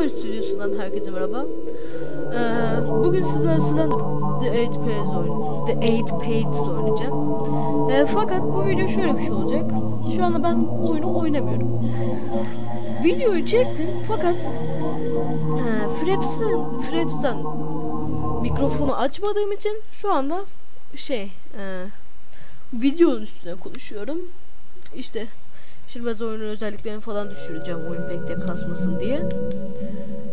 Oyun Stüdyosu'ndan herkese merhaba. Ee, bugün sizlerle Slender The Eight Pages oyun, The Eight Pages oynayacağım. Ee, fakat bu video şöyle bir şey olacak. Şu anda ben oyunu oynamıyorum. Videoyu çektim fakat e, Fraps'ten, Fraps'ten mikrofonu açmadığım için şu anda şey e, videonun üstüne konuşuyorum. İşte Şimdi biraz oyunun özelliklerini falan düşüreceğim oyun pek de kasmasın diye.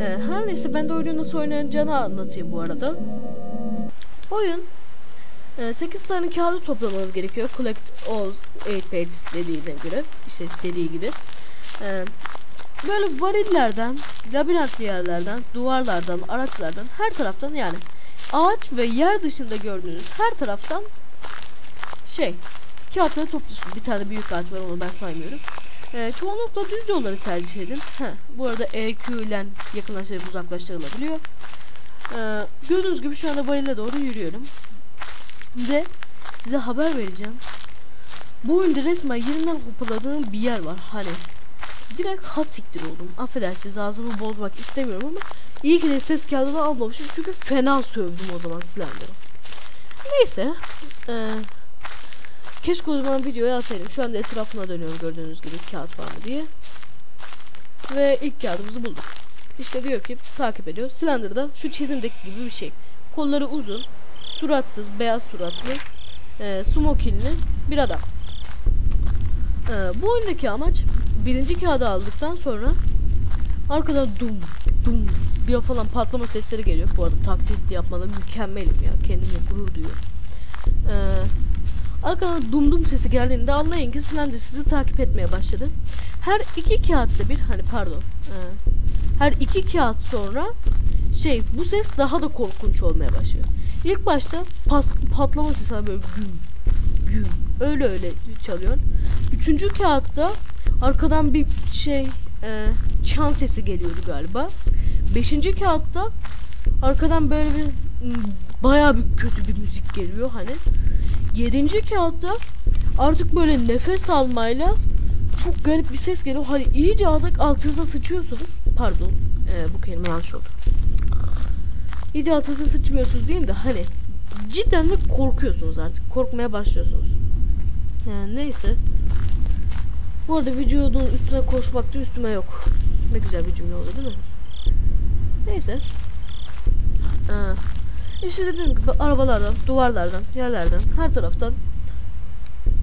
Ee, her neyse ben de oyunu nasıl oynanacağını anlatayım bu arada. Oyun e, 8 tane kağıdı toplamanız gerekiyor. Collect all 8 pages dediğine göre. işte dediği gibi. Ee, böyle varillerden, labirent yerlerden, duvarlardan, araçlardan, her taraftan yani ağaç ve yer dışında gördüğünüz her taraftan şey kağıtları topluyorsunuz. Bir tane büyük ağaç var onu ben saymıyorum. Ee, çoğunlukla düz yolları tercih edin. Heh, bu arada EQ ile yakınlaştırıp uzaklaştırılabiliyor. Ee, gördüğünüz gibi şu anda varile doğru yürüyorum. Ve size haber vereceğim. Bu oyunda resmen yerinden hopaladığım bir yer var. Hani direkt has siktir oldum. Affedersiniz ağzımı bozmak istemiyorum ama iyi ki de ses kağıdını almamışım. Çünkü fena sövdüm o zaman Slender'ı. Neyse. Eee Keşke o zaman videoyu alsaydım. Şu anda etrafına dönüyorum gördüğünüz gibi kağıt var mı diye. Ve ilk kağıdımızı bulduk. İşte diyor ki takip ediyor. Slender'da şu çizimdeki gibi bir şey. Kolları uzun, suratsız, beyaz suratlı, e, smokinli bir adam. E, bu oyundaki amaç birinci kağıdı aldıktan sonra arkadan dum dum diye falan patlama sesleri geliyor. Bu arada taklit yapmada mükemmelim ya. Kendimle gurur duyuyorum. Eee Arkadan dumdum sesi geldiğinde anlayın ki Slender sizi takip etmeye başladı. Her iki kağıtta bir hani pardon e, her iki kağıt sonra şey bu ses daha da korkunç olmaya başlıyor. İlk başta pas, patlama sesi hani böyle güm güm öyle öyle çalıyor. Üçüncü kağıtta arkadan bir şey e, çan sesi geliyordu galiba. Beşinci kağıtta arkadan böyle bir baya bir kötü bir müzik geliyor hani. Yedinci kağıtta artık böyle nefes almayla çok garip bir ses geliyor. Hani iyice artık altınıza sıçıyorsunuz. Pardon ee, bu kelime yanlış oldu. İyice altınıza sıçmıyorsunuz diyeyim de hani cidden de korkuyorsunuz artık. Korkmaya başlıyorsunuz. Yani neyse. Bu arada vücudun üstüne koşmak da üstüme yok. Ne güzel bir cümle oldu değil mi? Neyse. Aa, işte dediğim gibi arabalardan, duvarlardan, yerlerden, her taraftan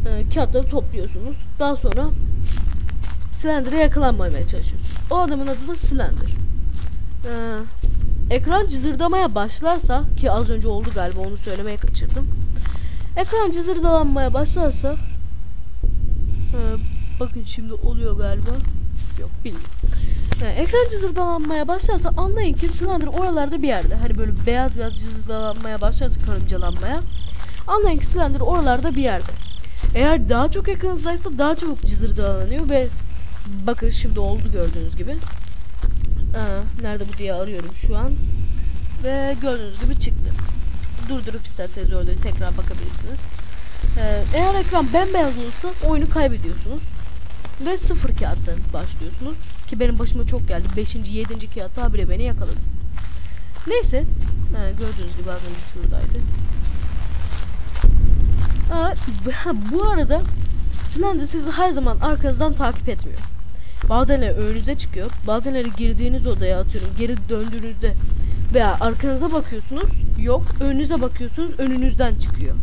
e, kağıtları topluyorsunuz. Daha sonra Slender'e yakalanmamaya çalışıyorsunuz. O adamın adı da Slender. Ee, ekran cızırdamaya başlarsa ki az önce oldu galiba onu söylemeye kaçırdım. Ekran cızırdalanmaya başlarsa e, bakın şimdi oluyor galiba. Yok bilmiyorum. Yani ekran cızırdalanmaya başlarsa anlayın ki Slender oralarda bir yerde. Hani böyle beyaz beyaz cızırdalanmaya başlarsa karıncalanmaya. Anlayın ki Slender oralarda bir yerde. Eğer daha çok yakınızdaysa daha çabuk cızırdalanıyor ve bakın şimdi oldu gördüğünüz gibi. Aa, nerede bu diye arıyorum şu an. Ve gördüğünüz gibi çıktı. Durdurup isterseniz orada tekrar bakabilirsiniz. Ee, eğer ekran bembeyaz olursa oyunu kaybediyorsunuz. Ve sıfır kağıttan başlıyorsunuz. Ki benim başıma çok geldi. Beşinci, yedinci kağıtta bile beni yakaladı. Neyse. Ha, gördüğünüz gibi az önce şuradaydı. Aa, bu arada Slender sizi her zaman arkanızdan takip etmiyor. Bazenleri önünüze çıkıyor. Bazenleri girdiğiniz odaya atıyorum. Geri döndüğünüzde veya arkanıza bakıyorsunuz. Yok. Önünüze bakıyorsunuz. Önünüzden çıkıyor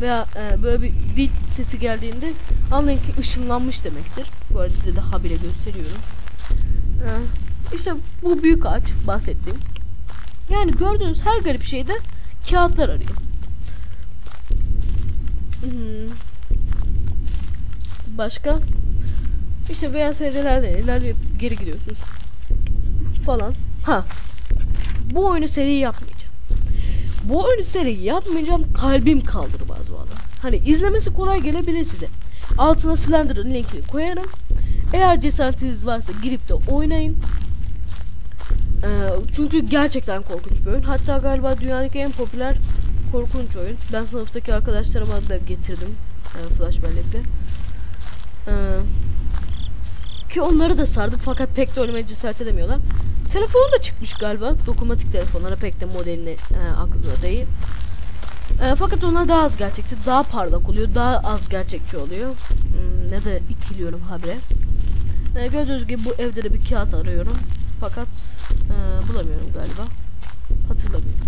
veya e, böyle bir dil sesi geldiğinde anlayın ki ışınlanmış demektir. Bu arada size de habire gösteriyorum. E, işte bu büyük ağaç bahsettiğim. Yani gördüğünüz her garip şeyde kağıtlar arıyor. Hmm. Başka? İşte veya seyrelerden ilerleyip geri gidiyorsunuz. Falan. Ha. Bu oyunu seri yapmayın bu oyunu seri yapmayacağım kalbim kaldırmaz valla. Hani izlemesi kolay gelebilir size. Altına Slender'ın linkini koyarım. Eğer cesaretiniz varsa girip de oynayın. Ee, çünkü gerçekten korkunç bir oyun. Hatta galiba dünyadaki en popüler korkunç oyun. Ben sınıftaki arkadaşlarıma da getirdim. Yani e, flash bellekle. Ee, ki onları da sardı fakat pek de oynamaya cesaret edemiyorlar. telefonu da çıkmış galiba. Dokunmatik telefonlara pek de modelini e, aklımda değil. E, fakat onlar daha az gerçekçi, daha parlak oluyor, daha az gerçekçi oluyor. Hmm, ne de ikiliyorum habire. E, gördüğünüz gibi bu evde de bir kağıt arıyorum. Fakat e, bulamıyorum galiba. Hatırlamıyorum.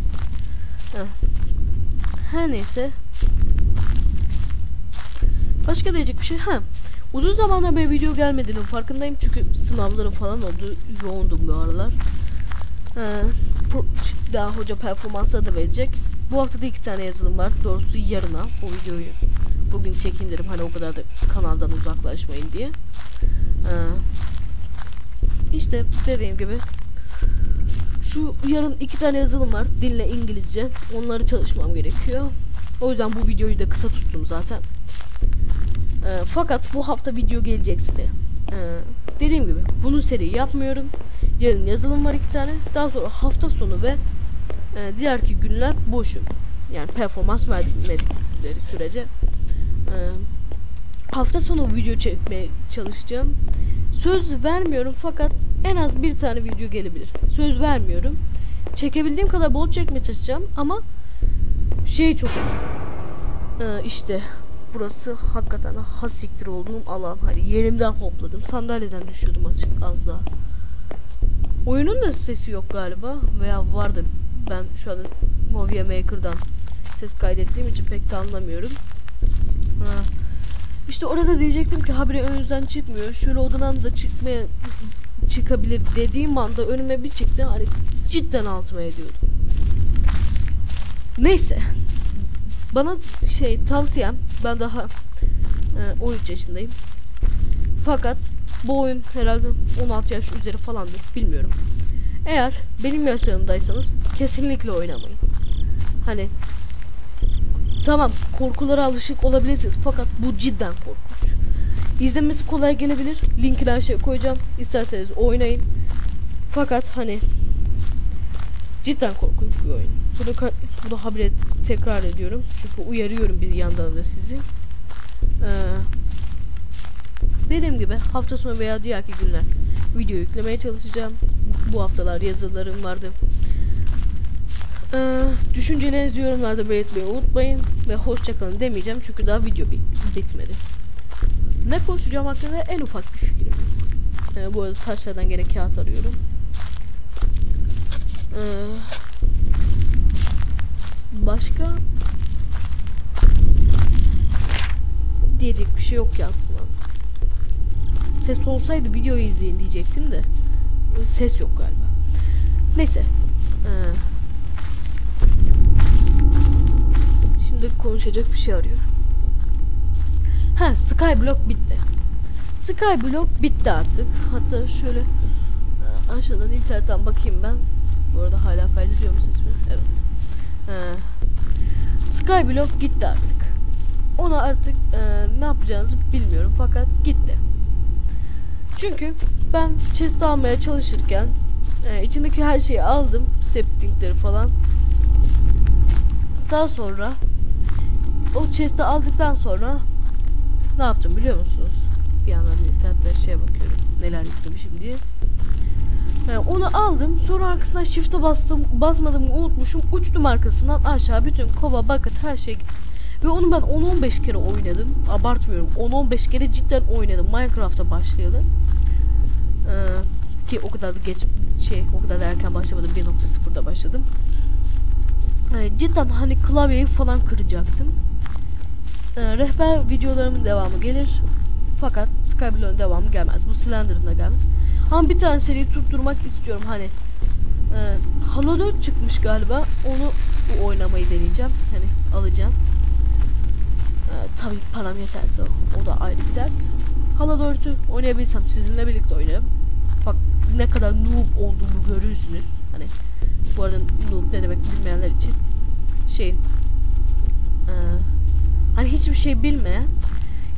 Heh. Her neyse. Başka diyecek bir şey. Ha. Uzun zamandır bir video gelmediğinin farkındayım çünkü sınavlarım falan oldu. Yoğundum bu aralar. Ee, daha hoca performansları da verecek. Bu hafta da iki tane yazılım var. Doğrusu yarına o videoyu bugün çekeyim dedim. Hani o kadar da kanaldan uzaklaşmayın diye. Ee, işte dediğim gibi şu yarın iki tane yazılım var. Dille İngilizce. Onları çalışmam gerekiyor. O yüzden bu videoyu da kısa tuttum zaten. Ee, fakat bu hafta video gelecek size. Ee, dediğim gibi bunu seri yapmıyorum. Yarın yazılım var iki tane. Daha sonra hafta sonu ve e, diğerki günler boşum. Yani performans verdikleri sürece. Ee, hafta sonu video çekmeye çalışacağım. Söz vermiyorum fakat en az bir tane video gelebilir. Söz vermiyorum. Çekebildiğim kadar bol çekmeye çalışacağım ama şey çok ee, işte burası hakikaten hasiktir olduğum alan. Hani yerimden hopladım. Sandalyeden düşüyordum az, az daha. Oyunun da sesi yok galiba. Veya vardı. Ben şu anda Movie Maker'dan ses kaydettiğim için pek de anlamıyorum. Ha. İşte orada diyecektim ki habire önünüzden çıkmıyor. Şöyle odadan da çıkmaya çıkabilir dediğim anda önüme bir çıktı. Hani cidden altıma ediyordum. Neyse. Bana şey tavsiyem ben daha e, 13 yaşındayım. Fakat bu oyun herhalde 16 yaş üzeri falandır bilmiyorum. Eğer benim yaşlarımdaysanız kesinlikle oynamayın. Hani tamam korkulara alışık olabilirsiniz fakat bu cidden korkunç. İzlemesi kolay gelebilir. Linkini aşağıya koyacağım. İsterseniz oynayın. Fakat hani cidden korkunç bir oyun. Bunu, bunu habire tekrar ediyorum. Çünkü uyarıyorum bir yandan da sizi. Ee, dediğim gibi hafta sonu veya diğerki günler video yüklemeye çalışacağım. Bu haftalar yazılarım vardı. Ee, düşüncelerinizi yorumlarda belirtmeyi unutmayın. Ve hoşçakalın demeyeceğim çünkü daha video bitmedi. Ne konuşacağım hakkında en ufak bir fikrim. Ee, bu arada taşlardan gene kağıt arıyorum. Ee, başka diyecek bir şey yok ya aslında. Ses olsaydı videoyu izleyin diyecektim de ses yok galiba. Neyse. Ee, şimdi konuşacak bir şey arıyorum. Ha Skyblock bitti. Skyblock bitti artık. Hatta şöyle aşağıdan internetten bakayım ben. Bu arada hala kaydediyor mu sesimi? Evet. Ee, Skyblock gitti artık. Ona artık e, ne yapacağınızı bilmiyorum fakat gitti. Çünkü ben chest almaya çalışırken e, içindeki her şeyi aldım. Septingleri falan. Daha sonra o chest'i aldıktan sonra ne yaptım biliyor musunuz? Bir yandan internette şeye bakıyorum. Neler yüklemişim diye. Yani onu aldım. Sonra arkasına shift'e bastım. Basmadım unutmuşum. Uçtum arkasından aşağı. Bütün kova, bucket her şey gitti. Ve onu ben 10-15 kere oynadım. Abartmıyorum. 10-15 kere cidden oynadım. Minecraft'a başlayalı. Ee, ki o kadar da geç şey o kadar da erken başlamadım. 1.0'da başladım. Ee, cidden hani klavyeyi falan kıracaktım. Ee, rehber videolarımın devamı gelir. Fakat Skyblock'un devamı gelmez. Bu Slender'ın da gelmez. Ama bir tane seri tutturmak istiyorum. Hani e, Halo 4 çıkmış galiba. Onu oynamayı deneyeceğim. Hani alacağım. E, tabii param yeterse o, da ayrı bir dert. Halo 4'ü oynayabilsem sizinle birlikte oynarım. Bak ne kadar noob olduğumu görürsünüz. Hani bu arada noob ne demek bilmeyenler için şey e, hani hiçbir şey bilmeyen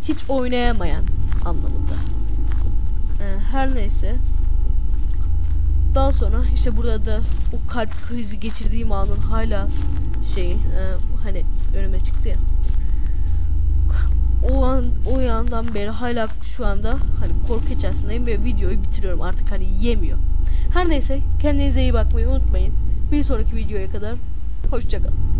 hiç oynayamayan anlamında. Ee, her neyse. Daha sonra işte burada da o kalp krizi geçirdiğim anın hala şeyi e, hani önüme çıktı ya. O an o yandan beri hala şu anda hani korku içerisindeyim ve videoyu bitiriyorum artık hani yemiyor. Her neyse kendinize iyi bakmayı unutmayın. Bir sonraki videoya kadar hoşçakalın.